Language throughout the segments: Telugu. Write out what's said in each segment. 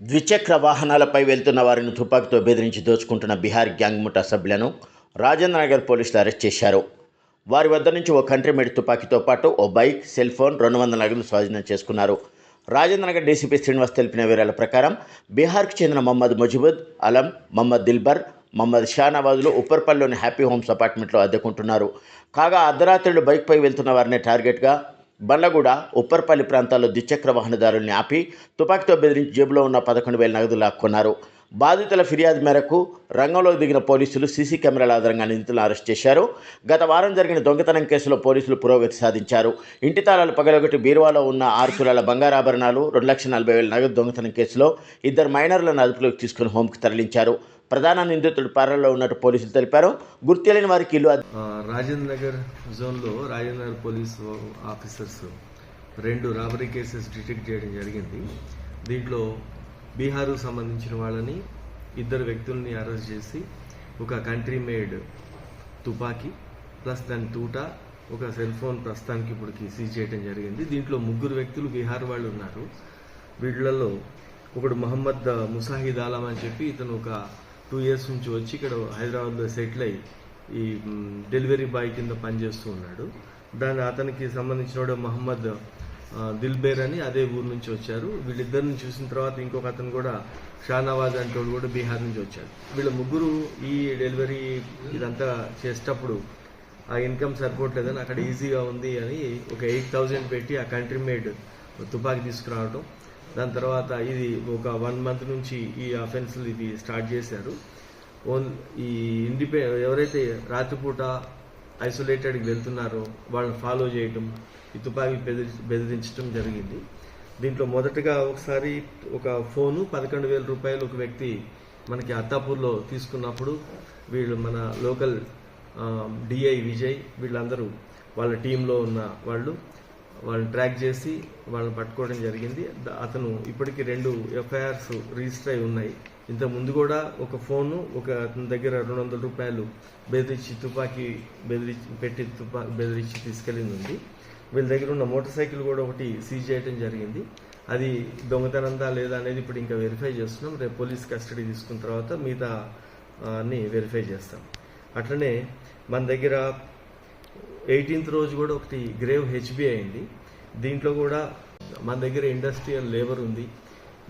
ద్విచక్ర వాహనాలపై వెళ్తున్న వారిని తుపాకీతో బెదిరించి దోచుకుంటున్న బీహార్ గ్యాంగ్ ముఠా సభ్యులను రాజేంద్రనగర్ పోలీసులు అరెస్ట్ చేశారు. వారి వద్ద నుంచి ఓ కంట్రీ మేడ్ తుపాకీతో పాటు ఓ బైక్ సెల్ ఫోన్ రెండు వందల నగదులు స్వాధీనం చేసుకున్నారు. రాజేంద్రనగర్ డీసీపీ శ్రీనివాస్ తెలిపిన వివరాల ప్రకారం బీహార్కు చెందిన మహమ్మద్ ముజిబుద్ అలం మహమ్మద్ దిల్బర్ మహమ్మద్ షానవాజులు ఉప్పర్పల్లిలోని హ్యాపీ హోమ్స్ అపార్ట్మెంట్లో అద్దెకుంటున్నారు. కాగా అర్ధరాత్రులు బైక్పై వెళ్తున్న వారిని టార్గెట్గా బండ్లగూడ ఉప్పర్పల్లి ప్రాంతాల్లో ద్విచక్ర వాహనదారుల్ని ఆపి తుపాకీతో బెదిరించి జేబులో ఉన్న పదకొండు వేల నగదు లాక్కున్నారు బాధితుల ఫిర్యాదు మేరకు రంగంలోకి దిగిన పోలీసులు సీసీ కెమెరాల ఆధారంగా నిందితులను అరెస్ట్ చేశారు. గత వారం జరిగిన దొంగతనం కేసులో పోలీసులు పురోగతి సాధించారు. ఇంటి తాళాలు పగలగొట్టి బీరువాలో ఉన్న ఆరు తులాల బంగారాభరణాలు రెండు లక్షల నలభై వేల నగదు దొంగతనం కేసులో ఇద్దరు మైనర్లను అదుపులోకి తీసుకుని హోంకి తరలించారు. ప్రధాన నిందితుడు పారలో ఉన్నట్టు పోలీసులు తెలిపారు. గుర్తు వారికి ఇల్లు రాజేంద్ర నగర్ జోన్లో రాజేంద్ర నగర్ పోలీస్ ఆఫీసర్స్ రెండు రాబరీ కేసెస్ డిటెక్ట్ చేయడం జరిగింది. దీంట్లో బీహారు సంబంధించిన వాళ్ళని ఇద్దరు వ్యక్తుల్ని అరెస్ట్ చేసి ఒక కంట్రీ మేడ్ తుపాకీ ప్లస్ దాని తూట ఒక సెల్ ఫోన్ ప్రస్తుతానికి ఇప్పటికి సీజ్ చేయడం జరిగింది. దీంట్లో ముగ్గురు వ్యక్తులు బీహార్ వాళ్ళు ఉన్నారు. వీళ్ళలో ఒకడు మహమ్మద్ ముసాహిద్ ఆలం అని చెప్పి ఇతను ఒక టూ ఇయర్స్ నుంచి వచ్చి ఇక్కడ హైదరాబాద్లో సెటిల్ అయ్యి ఈ డెలివరీ బాయ్ కింద పనిచేస్తూ ఉన్నాడు. దాని అతనికి సంబంధించిన మహమ్మద్ దిల్బేర్ అని అదే ఊరు నుంచి వచ్చారు. వీళ్ళిద్దరిని చూసిన తర్వాత ఇంకొక అతను కూడా షానవాజ్ అంటే కూడా బీహార్ నుంచి వచ్చాడు. వీళ్ళ ముగ్గురు ఈ డెలివరీ ఇదంతా చేసేటప్పుడు ఆ ఇన్కమ్ సరిపోవట్లేదని అక్కడ ఈజీగా ఉంది అని ఒక ఎయిట్ థౌజండ్ పెట్టి ఆ కంట్రీ మేడ్ తుపాకీ తీసుకురావడం దాని తర్వాత ఇది ఒక వన్ మంత్ నుంచి ఈ అఫెన్స్లు ఇది స్టార్ట్ చేశారు. ఓన్ ఈ ఇండిపెండ్ ఎవరైతే రాత్రిపూట ఐసోలేటెడ్కి వెళ్తున్నారో. వాళ్ళని ఫాలో చేయటం ఈ తుపాకీ బెదిరి బెదిరించడం జరిగింది. దీంట్లో మొదటగా ఒకసారి ఒక ఫోను పదకొండు వేల రూపాయలు ఒక వ్యక్తి మనకి అత్తాపూర్లో తీసుకున్నప్పుడు వీళ్ళు మన లోకల్ డిఐ విజయ్ వీళ్ళందరూ వాళ్ళ టీంలో ఉన్న వాళ్ళు వాళ్ళని ట్రాక్ చేసి వాళ్ళని పట్టుకోవడం జరిగింది. అతను ఇప్పటికీ రెండు ఎఫ్ఐఆర్స్ రిజిస్టర్ అయి ఉన్నాయి. ఇంత ముందు కూడా ఒక ఫోను ఒక అతని దగ్గర రెండు వందల రూపాయలు బెదిరించి తుపాకీ బెదిరించి పెట్టి తుపా బెదిరించి తీసుకెళ్ళింది ఉంది వీళ్ళ దగ్గర ఉన్న మోటార్ సైకిల్ కూడా ఒకటి సీజ్ చేయడం జరిగింది. అది దొంగతనందా లేదా అనేది ఇప్పుడు ఇంకా వెరిఫై చేస్తున్నాం. రేపు పోలీస్ కస్టడీ తీసుకున్న తర్వాత మిగతా అన్ని వెరిఫై చేస్తాం. అట్లనే మన దగ్గర ఎయిటీన్త్ రోజు కూడా ఒకటి గ్రేవ్ హెచ్బి అయింది. దీంట్లో కూడా మన దగ్గర ఇండస్ట్రియల్ లేబర్ ఉంది.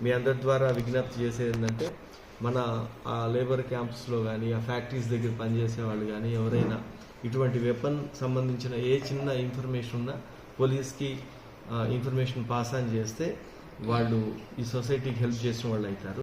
మీ అందరి ద్వారా విజ్ఞప్తి చేసేది ఏంటంటే మన ఆ లేబర్ క్యాంప్స్లో కానీ ఆ ఫ్యాక్టరీస్ దగ్గర పనిచేసే వాళ్ళు కానీ ఎవరైనా ఇటువంటి వెపన్ సంబంధించిన ఏ చిన్న ఇన్ఫర్మేషన్ ఉన్నా పోలీస్కి ఇన్ఫర్మేషన్ పాస్ ఆన్ చేస్తే వాళ్ళు ఈ సొసైటీకి హెల్ప్ చేసిన వాళ్ళు అవుతారు.